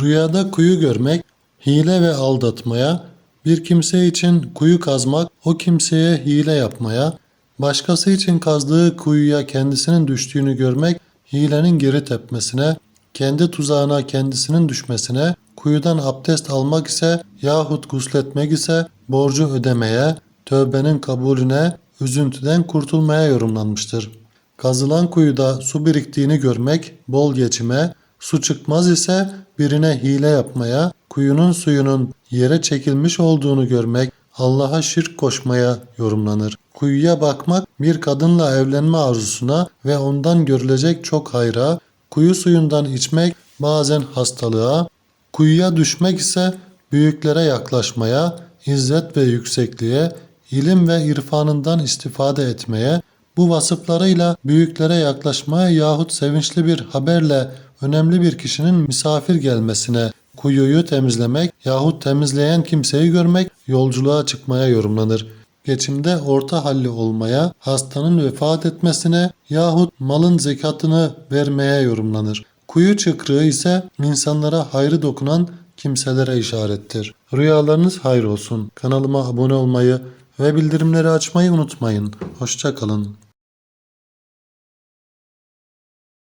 Rüyada kuyu görmek, hile ve aldatmaya, bir kimse için kuyu kazmak, o kimseye hile yapmaya, başkası için kazdığı kuyuya kendisinin düştüğünü görmek, hilenin geri tepmesine, kendi tuzağına kendisinin düşmesine, kuyudan abdest almak ise yahut gusletmek ise borcu ödemeye, tövbenin kabulüne, üzüntüden kurtulmaya yorumlanmıştır. Kazılan kuyuda su biriktiğini görmek bol geçime, su çıkmaz ise birine hile yapmaya, kuyunun suyunun yere çekilmiş olduğunu görmek Allah'a şirk koşmaya yorumlanır. Kuyuya bakmak bir kadınla evlenme arzusuna ve ondan görülecek çok hayra, kuyu suyundan içmek bazen hastalığa, kuyuya düşmek ise büyüklere yaklaşmaya, izzet ve yüksekliğe, ilim ve irfanından istifade etmeye, bu vasıflarıyla büyüklere yaklaşmaya yahut sevinçli bir haberle önemli bir kişinin misafir gelmesine, kuyuyu temizlemek yahut temizleyen kimseyi görmek yolculuğa çıkmaya yorumlanır. Geçimde orta halli olmaya, hastanın vefat etmesine yahut malın zekatını vermeye yorumlanır. Kuyu çıkrığı ise insanlara hayrı dokunan kimselere işarettir. Rüyalarınız hayır olsun. Kanalıma abone olmayı ve bildirimleri açmayı unutmayın. Hoşça kalın.